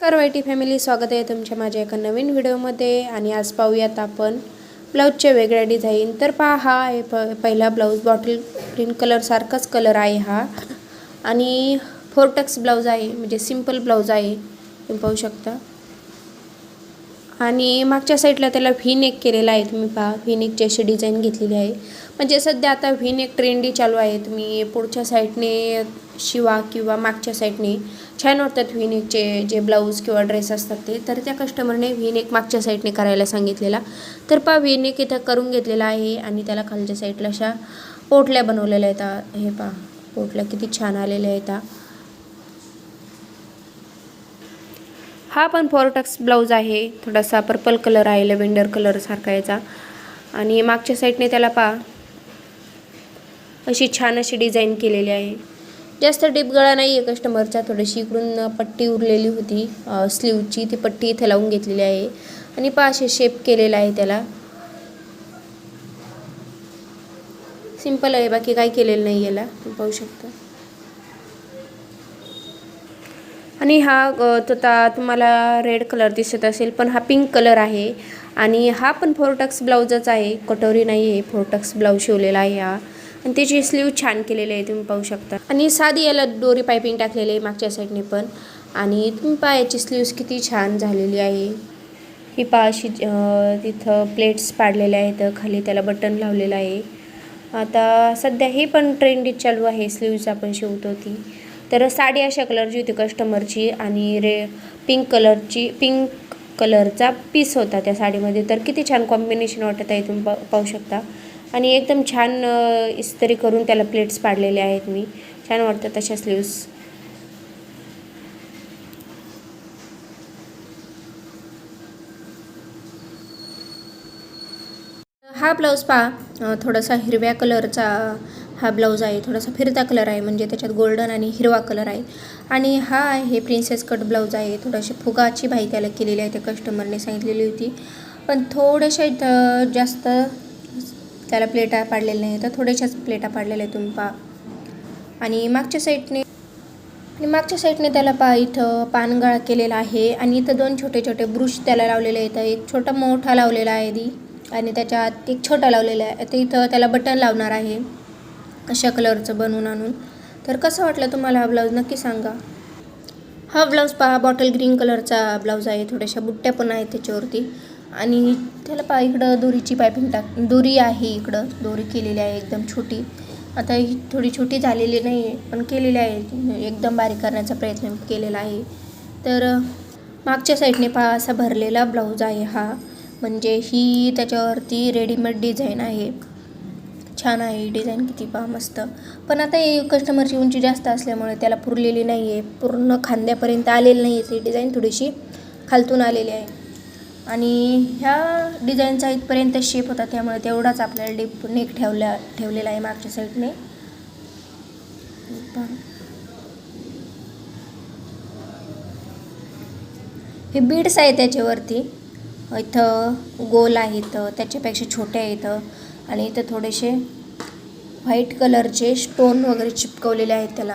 नमस्कार YT family स्वागत आहे तुमच्या माझ्या एका नवीन व्हिडिओमध्ये. आणि आज पाहूयात आपण ब्लाऊजच्या वेगळ्या डिझाईन. तर पहा हा आहे प पहिला ब्लाऊज. बॉटल ग्रीन कलरसारखाच कलर आहे हा. आणि फोरटक्स ब्लाऊज आहे म्हणजे सिंपल ब्लाऊज आहे. तुम्ही पाहू शकता. आणि मागच्या साईडला त्याला व्ही नेक केलेला आहे तुम्ही पहा. व्ही नेकची अशी डिझाईन घेतलेली आहे. म्हणजे सध्या आता व्ही नेक ट्रेंडी चालू आहे. तुम्ही पुढच्या साईडने शिवा किंवा मागच्या साईडने छान वाटतात व्ही जे ब्लाऊज किंवा ड्रेस असतात ते. तर त्या कस्टमरने व्हिनेक मागच्या साईडने करायला सांगितलेला. तर पहा व्हीनेक इथं करून घेतलेला आहे आणि त्याला खालच्या साईडला अशा पोटल्या बनवलेल्या आहेत. हे पहा पोटल्या किती छान आलेल्या आहेत. हा पण फॉरटक्स ब्लाऊज आहे. थोडासा पर्पल कलर आहे लेव्हेंडर कलर सारखा याचा. आणि मागच्या साईडने त्याला पा अशी छान अशी डिझाईन केलेली आहे. जास्त डीप गळा नाही आहे कस्टमरचा थोडीशी इकडून पट्टी उरलेली होती. स्लीवची ती पट्टी इथे लावून घेतलेली आहे. आणि पाचशे असे शेप केलेला आहे त्याला. सिंपल आहे बाकी काही केलेलं नाही याला. पाहू शकता. आणि हा आता तुम्हाला रेड कलर दिसत असेल पण हा पिंक कलर आहे. आणि हा पण फोरटक्स ब्लाऊजच आहे. कटोरी नाही आहे फोरटक्स ब्लाऊज शिवलेला आहे हा. आणि त्याची स्लीव छान केलेली आहे तुम्ही पाहू शकता. आणि साधी याला दोरी पायपिंग टाकलेली आहे मागच्या साईडने पण. आणि तुम्ही पहा याची स्लीव्स किती छान झालेली आहे. ही पहा अशी तिथं प्लेट्स पाडलेल्या आहेत खाली त्याला बटन लावलेलं आहे. आता सध्या हे पण ट्रेंडी चालू आहे स्लीव्ज आपण शिवतो ती. तर साडी अशा कलरची होती कस्टमरची आणि रे पिंक कलरची पिंक कलरचा पीस होता त्या साडीमध्ये. तर किती छान कॉम्बिनेशन वाटत आहे तुम्ही पाहू शकता. आणि एकदम छान इस्त्री करून त्याला प्लेट्स पाडलेले आहेत मी. छान वाटतात तशा स्लीव्स हा ब्लाऊज पहा थोडासा हिरव्या कलरचा हा ब्लाऊज आहे. थोडासा फिरता कलर आहे म्हणजे त्याच्यात गोल्डन आणि हिरवा कलर आहे. आणि हा आहे प्रिन्सेस कट ब्लाऊज आहे. थोडीशी फुगाची भाई त्याला केलेली आहे त्या कस्टमरने सांगितलेली होती. पण थोड्याशा जास्त त्याला प्लेटा पाडलेल्या नाही तर थोड्याशाच प्लेटा पाडलेल्या आहेत तुम्ही पहा आणि मागच्या साईडने आणि मागच्या साईडने त्याला पहा इथं पानगळा केलेला आहे. आणि इथं दोन छोटे छोटे ब्रुश त्याला लावलेले आहेत. एक छोटा मोठा लावलेला आहे दी आणि त्याच्यात एक छोटा लावलेला आहे. ते इथं त्याला बटन लावणार आहे. अशा कलरचं बनवून आणून. तर कसं वाटलं तुम्हाला हा ब्लाऊज? नक्की सांगा. हा ब्लाऊज पहा बॉटल ग्रीन कलरचा ब्लाऊज आहे. थोड्याशा बुट्ट्या पण आहेत त्याच्यावरती. आणि त्याला पा इकडं दोरीची पायपिंग टाक दोरी आहे इकडं दोरी केलेली आहे एकदम छोटी. आता ही थोडी छोटी झालेली नाही आहे पण केलेली आहे. एकदम बारीक करण्याचा प्रयत्न केलेला आहे. तर मागच्या साईडने पहा असा भरलेला ब्लाऊज आहे हा. म्हणजे ही त्याच्यावरती रेडीमेड डिझाईन आहे. छान आहे डिझाईन किती पहा मस्त. पण आता ही कस्टमरची उंची जास्त असल्यामुळे त्याला पुरलेली नाही आहे पूर्ण खांद्यापर्यंत आलेली नाही आहे ती डिझाईन थोडीशी खालतून आलेली आहे. आणि ह्या डिझाईनचा इथपर्यंत शेप होता त्यामुळे तेवढाच आपल्याला डीप नेक ठेवल्या ठेवलेला आहे मागच्या साईडने हे बीड्स आहे त्याच्यावरती. इथं गोल आहेत त्याच्यापेक्षा छोटे आहेत आणि इथं थोडेसे व्हाईट कलरचे स्टोन वगैरे चिपकवलेले आहेत त्याला.